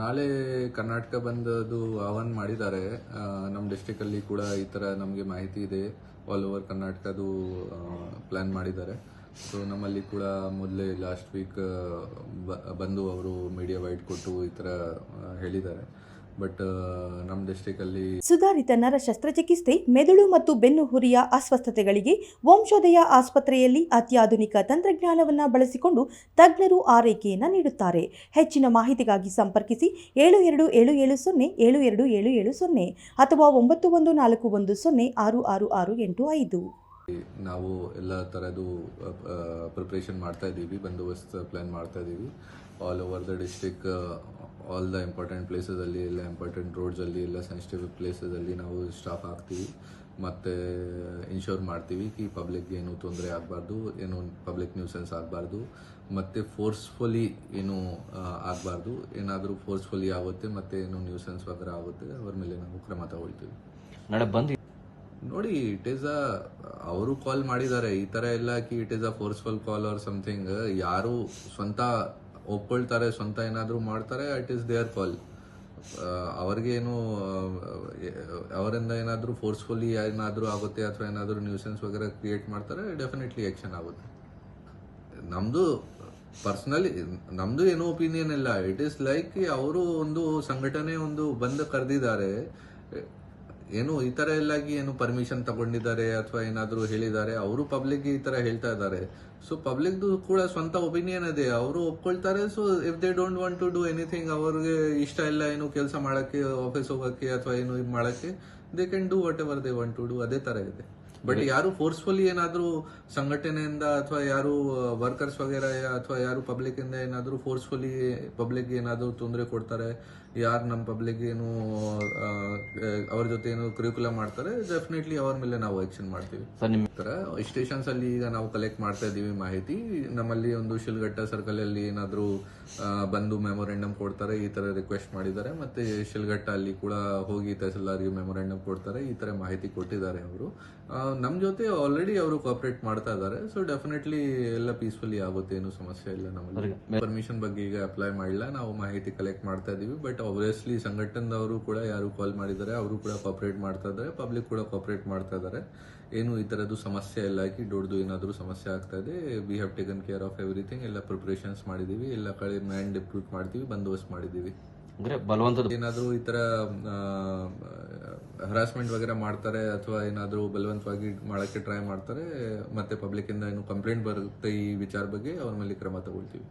ನಾಳೆ ಕರ್ನಾಟಕ ಬಂದದ್ದು ಆಹ್ವಾನ ಮಾಡಿದ್ದಾರೆ. ನಮ್ಮ ಡಿಸ್ಟಿಕ್ ಅಲ್ಲಿ ಕೂಡ ಈ ತರ ನಮಗೆ ಮಾಹಿತಿ ಇದೆ. ಆಲ್ ಓವರ್ ಕರ್ನಾಟಕದು ಪ್ಲಾನ್ ಮಾಡಿದ್ದಾರೆ. ಸೊ ನಮ್ಮಲ್ಲಿ ಕೂಡ ಮೊದಲೇ ಲಾಸ್ಟ್ ವೀಕ್ ಬಂದು ಅವರು ಮೀಡಿಯಾ ವೈಟ್ ಕೊಟ್ಟು ಈ ತರ ಹೇಳಿದ್ದಾರೆ. ಬಟ್ ನಮ್ಮ ಡಿಸ್ಟಿಕ್ ಅಲ್ಲಿ ಸುಧಾರಿತ ನರ ಶಸ್ತ್ರಚಿಕಿತ್ಸೆ ಮೆದುಳು ಮತ್ತು ಬೆನ್ನು ಹುರಿಯ ಅಸ್ವಸ್ಥತೆಗಳಿಗೆ ವಂಶೋದಯ ಆಸ್ಪತ್ರೆಯಲ್ಲಿ ಅತ್ಯಾಧುನಿಕ ತಂತ್ರಜ್ಞಾನವನ್ನು ಬಳಸಿಕೊಂಡು ತಜ್ಞರು ಆರೈಕೆಯನ್ನು ನೀಡುತ್ತಾರೆ. ಹೆಚ್ಚಿನ ಮಾಹಿತಿಗಾಗಿ ಸಂಪರ್ಕಿಸಿ ಏಳು ಎರಡು ಏಳು ಏಳು ಸೊನ್ನೆ ಏಳು ಎರಡು ಏಳು ಏಳು ಸೊನ್ನೆ ಅಥವಾ ಒಂಬತ್ತು ಒಂದು ನಾಲ್ಕು ಒಂದು ಸೊನ್ನೆ ಆರು ಆರು ಆರು ಎಂಟು ಐದು. ನಾವು ಎಲ್ಲ ಥರದ್ದು ಪ್ರಿಪ್ರೇಷನ್ ಮಾಡ್ತಾ ಇದ್ದೀವಿ ಬಂದೋಬಸ್ತ್ ಪ್ಲಾನ್ ಮಾಡ್ತಾ ಇದ್ದೀವಿ. All over the district all the important ಪ್ಲೇಸಸಲ್ಲಿ ಎಲ್ಲ ಇಂಪಾರ್ಟೆಂಟ್ ರೋಡ್ಸಲ್ಲಿ ಎಲ್ಲ ಸೆನ್ಸಿಟಿವ್ ಪ್ಲೇಸಸಲ್ಲಿ ನಾವು ಸ್ಟಾಫ್ ಹಾಕ್ತೀವಿ ಮತ್ತು ಇನ್ಶೋರ್ ಮಾಡ್ತೀವಿ ಕಿ ಪಬ್ಲಿಕ್ಗೆ ಏನು ತೊಂದರೆ ಆಗಬಾರ್ದು ಏನು ಪಬ್ಲಿಕ್ ನ್ಯೂಸೆನ್ಸ್ ಆಗಬಾರ್ದು ಮತ್ತು ಫೋರ್ಸ್ಫುಲಿ ಏನು ಆಗಬಾರ್ದು. ಏನಾದರೂ ಫೋರ್ಸ್ಫುಲಿ ಆಗುತ್ತೆ ಮತ್ತು ಏನು ನ್ಯೂಸೆನ್ಸ್ ವಗರ ಆಗುತ್ತೆ ಅವ್ರ ಮೇಲೆ ನಾವು ಕ್ರಮ ತಗೊಳ್ತೀವಿ. ನಾಳೆ ಬಂದು ನೋಡಿ ಇಟ್ ಈಸ್ ಅ ಅವರು ಕಾಲ್ ಮಾಡಿದ್ದಾರೆ ಈ ಥರ ಎಲ್ಲ ಕಿ it is a forceful call or something ಯಾರು ಸ್ವಂತ ಒಪ್ಕೊಳ್ತಾರೆ, ಸ್ವಂತ ಏನಾದರೂ ಮಾಡ್ತಾರೆ ಇಟ್ ಈಸ್ ದೇರ್ ಕಾಲ್ ಅವ್ರಿಗೆ ಏನು ಅವರಿಂದ ಏನಾದರೂ ಫೋರ್ಸ್ಫುಲಿ ಏನಾದರೂ ಆಗುತ್ತೆ, ಅಥವಾ ಏನಾದರೂ ನ್ಯೂಸೆನ್ಸ್ ವಗೇರೆ ಕ್ರಿಯೇಟ್ ಮಾಡ್ತಾರೆ ಡೆಫಿನೆಟ್ಲಿ ಆಕ್ಷನ್ ಆಗುತ್ತೆ. ನಮ್ಮದು ಪರ್ಸ್ನಲಿ ನಮ್ಮದು ಏನು ಒಪಿನಿಯನ್ ಇಲ್ಲ. ಇಟ್ ಈಸ್ ಲೈಕ್ ಅವರು ಒಂದು ಸಂಘಟನೆ ಒಂದು ಬಂದು ಕರೆದಿದ್ದಾರೆ. ಏನು ಈ ತರ ಎಲ್ಲಾಗಿ ಏನು ಪರ್ಮಿಷನ್ ತಗೊಂಡಿದ್ದಾರೆ ಅಥವಾ ಏನಾದರೂ ಹೇಳಿದ್ದಾರೆ, ಅವರು ಪಬ್ಲಿಕ್ ಈ ತರ ಹೇಳ್ತಾ ಇದ್ದಾರೆ. ಸೊ ಪಬ್ಲಿಕ್ದು ಕೂಡ ಸ್ವಂತ ಒಪಿನಿಯನ್ ಇದೆ. ಅವರು ಒಪ್ಕೊಳ್ತಾರೆ. So if they don't want to do anything ಅವ್ರಿಗೆ ಇಷ್ಟ ಇಲ್ಲ ಏನು ಕೆಲಸ ಮಾಡಕ್ಕೆ ಆಫೀಸ್ ಹೋಗಕ್ಕೆ ಅಥವಾ ಏನು ಇದು ಮಾಡಕ್ಕೆ they can do whatever they want to do ಅದೇ ತರ ಇದೆ. ಬಟ್ ಯಾರು ಫೋರ್ಸ್ಫುಲಿ ಏನಾದರೂ ಸಂಘಟನೆಯಿಂದ ಅಥವಾ ಯಾರು ವರ್ಕರ್ಸ್ ವಗೇರ ಅಥವಾ ಯಾರು ಪಬ್ಲಿಕ್ ಇಂದ ಏನಾದ್ರು ಫೋರ್ಸ್ಫುಲಿ ಪಬ್ಲಿಕ್ ಏನಾದರೂ ತೊಂದರೆ ಕೊಡ್ತಾರೆ ಯಾರು ನಮ್ಮ ಪಬ್ಲಿಕ್ ಏನು ಅವ್ರ ಜೊತೆ ಏನು ಕ್ರಿಕ್ಯುಲ ಮಾಡ್ತಾರೆ ಡೆಫಿನೆಟ್ಲಿ ಅವ್ರ ಮೇಲೆ ನಾವು ಆಕ್ಷನ್ ಮಾಡ್ತೀವಿ. ಸ್ಟೇಷನ್ಸ್ ಅಲ್ಲಿ ಈಗ ನಾವು ಕಲೆಕ್ಟ್ ಮಾಡ್ತಾ ಇದೀವಿ ಮಾಹಿತಿ. ನಮ್ಮಲ್ಲಿ ಒಂದು ಶಿಲ್ಘಟ್ಟ ಸರ್ಕಲ್ ಅಲ್ಲಿ ಏನಾದರೂ ಬಂದು ಮೆಮೊರೆಂಡಮ್ ಕೊಡ್ತಾರೆ ಈ ತರ ರಿಕ್ವೆಸ್ಟ್ ಮಾಡಿದ್ದಾರೆ. ಮತ್ತೆ ಶಿಲ್ಘಟ್ಟ ಅಲ್ಲಿ ಕೂಡ ಹೋಗಿ ತಹಸೀಲ್ದಾರ್ಗೆ ಮೆಮೊರೆಂಡಮ್ ಕೊಡ್ತಾರೆ ಈ ತರ ಮಾಹಿತಿ ಕೊಟ್ಟಿದ್ದಾರೆ ಅವರು. ನಮ್ಮ ಜೊತೆ ಆಲ್ರೆಡಿ ಅವರು ಕೋಆಪರೇಟ್ ಮಾಡ್ತಾ ಇದ್ದಾರೆ. ಸೊ ಡೆಫಿನೆಟ್ಲಿ ಎಲ್ಲ ಪೀಸ್ಫುಲಿ ಆಗುತ್ತೆ ಏನು ಸಮಸ್ಯೆ ಇಲ್ಲ ನಮ್ಮಲ್ಲಿ. ಪರ್ಮಿಷನ್ ಬಗ್ಗೆ ಈಗ ಅಪ್ಲೈ ಮಾಡಿಲ್ಲ ನಾವು ಮಾಹಿತಿ ಕಲೆಕ್ಟ್ ಮಾಡ್ತಾ ಇದೀವಿ. ಬಟ್ ಆಬ್ವಿಯಸ್ಲಿ ಸಂಘಟನೆದವರು ಕೂಡ ಯಾರು ಕಾಲ್ ಮಾಡಿದ್ದಾರೆ ಅವರು ಕೂಡ ಕೋಆಪರೇಟ್ ಮಾಡ್ತಾ ಇದ್ದಾರೆ. ಪಬ್ಲಿಕ್ ಕೂಡ ಕೋಆಪರೇಟ್ ಮಾಡ್ತಾ ಇದ್ದಾರೆ. ಏನು ಈ ತರದ್ದು ಸಮಸ್ಯೆ ಇಲ್ಲ. ಹಾಕಿ ದೊಡ್ಡದು ಏನಾದರೂ ಸಮಸ್ಯೆ ಆಗ್ತಾ ಇದೆ. We have taken care of everything ಎಲ್ಲ ಪ್ರಿಪ್ರೇಷನ್ಸ್ ಮಾಡಿದೀವಿ. ಎಲ್ಲ ಕಡೆ ಮ್ಯಾನ್ ಡಿಪ್ಯೂಟ್ ಮಾಡ್ತೀವಿ. ಬಂದೋಬಸ್ತ್ ಮಾಡಿದೀವಿ. ಅಂದ್ರೆ ಬಲವಂತದ ಏನಾದರೂ ಈ ತರ ಹರಾಸ್ಮೆಂಟ್ ವಗೇರಾ ಮಾಡ್ತಾರೆ ಅಥವಾ ಏನಾದರೂ ಬಲವಂತವಾಗಿ ಮಾಡಕ್ಕೆ ಟ್ರೈ ಮಾಡ್ತಾರೆ, ಮತ್ತೆ ಪಬ್ಲಿಕ್ ಇಂದ ಏನು ಕಂಪ್ಲೇಂಟ್ ಬರುತ್ತೆ ಈ ವಿಚಾರ ಬಗ್ಗೆ ಅವ್ರ ಮೇಲೆ ಕ್ರಮ ತಗೊಳ್ತೀವಿ.